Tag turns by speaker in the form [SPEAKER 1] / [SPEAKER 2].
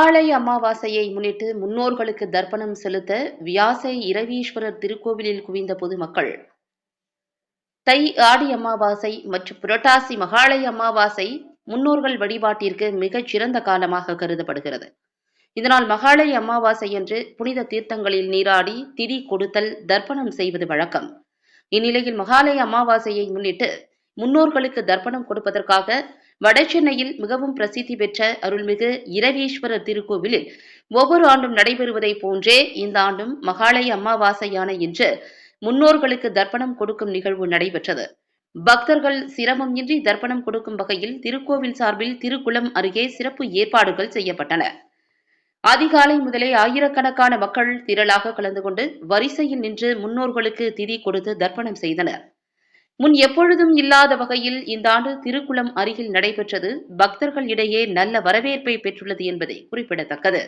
[SPEAKER 1] மகாலய அமாவாசையை முன்னிட்டு முன்னோர்களுக்கு தர்ப்பணம் செலுத்த வியாசை இரவீஸ்வரர் திருக்கோவிலில் குவிந்த பொதுமக்கள். தை ஆடி அமாவாசை மற்றும் புரட்டாசி மகாலய அமாவாசை முன்னோர்கள் வழிபாட்டிற்கு மிகச் சிறந்த காலமாக கருதப்படுகிறது. இதனால் மகாலய அமாவாசை என்று புனித தீர்த்தங்களில் நீராடி திதி கொடுத்தல் தர்ப்பணம் செய்வது வழக்கம். இந்நிலையில் மகாலய அமாவாசையை முன்னிட்டு முன்னோர்களுக்கு தர்ப்பணம் கொடுப்பதற்காக வடசென்னையில் மிகவும் பிரசித்தி பெற்ற அருள்மிகு இரவீஸ்வரர் திருக்கோவிலில் ஒவ்வொரு ஆண்டும் நடைபெறுவதைப் போன்றே இந்த ஆண்டும் மகாலய அமாவாசையான இன்று முன்னோர்களுக்கு தர்ப்பணம் கொடுக்கும் நிகழ்வு நடைபெற்றது. பக்தர்கள் சிரமம் இன்றி தர்ப்பணம் கொடுக்கும் வகையில் திருக்கோவில் சார்பில் திருக்குளம் அருகே சிறப்பு ஏற்பாடுகள் செய்யப்பட்டன. அதிகாலை முதலே ஆயிரக்கணக்கான மக்கள் திரளாக கலந்து கொண்டு வரிசையில் நின்று முன்னோர்களுக்கு திதி கொடுத்து தர்ப்பணம் செய்தனர். முன் எப்பொழுதும் இல்லாத வகையில் இந்த ஆண்டு திருக்குளம் அருகில் நடைபெற்றது. பக்தர்கள் இடையே நல்ல வரவேற்பை பெற்றுள்ளது என்பது குறிப்பிடத்தக்கது.